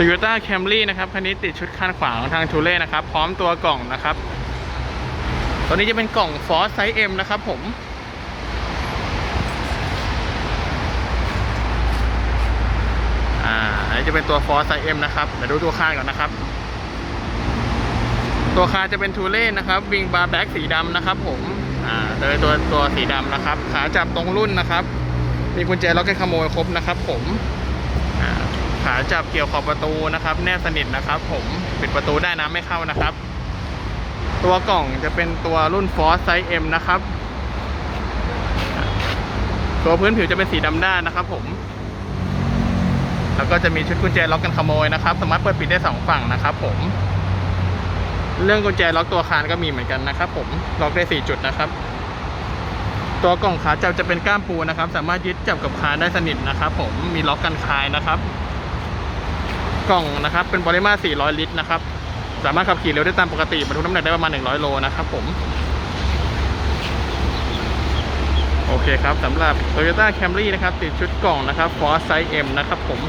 Toyota Camry นะครับ คันนี้ติดชุดคานขวาของทางทูเล่นะครับ พร้อมตัวกล่องนะครับ ตัวนี้จะเป็นกล่องฟอสไซส์ M นะครับผม อ่า อันนี้จะเป็นตัวฟอสไซส์ M นะครับ เดี๋ยวดูตัวคานก่อนนะครับ ตัวคาจะเป็นทูเล่นะครับวิงบาร์แบ็กสีดำนะครับผม อ่าโดยตัวตัวสีดำนะครับ ขาจับตรงรุ่นนะครับ มีกุญแจล็อกกันขโมยครบนะครับ ผม อ่า ขาจับเกี่ยวขอบประตูนะครับ แนบสนิทนะครับ ผมปิดประตูได้น้ำไม่เข้านะครับ ตัวกล่องจะเป็นตัวรุ่นฟอสไซส์ M นะครับ ตัวพื้นผิวจะเป็นสีดำด้านนะครับ ผม แล้วก็จะมีชุดกุญแจล็อกกันขโมยนะครับ สามารถเปิดปิดได้สองฝั่งนะครับ ผม เรื่องกุญแจล็อกตัวคานก็มีเหมือนกันนะครับ ผม ล็อกได้สี่จุดนะครับตัวกล่องขาจับจะเป็นก้ามปูนะครับ สามารถยึดจับกับคานได้สนิทนะครับ ผมมีล็อกกันคายนะครับ กล่องนะครับ เป็นปริมาตร 400 ลิตรนะครับ สามารถขับขี่เร็วได้ตามปกติบรรทุกน้ำหนักได้ประมาณ 100 โลนะครับผม โอเคครับสำหรับ Toyota Camry นะครับ ติดชุดกล่องนะครับ Force Size M นะครับผม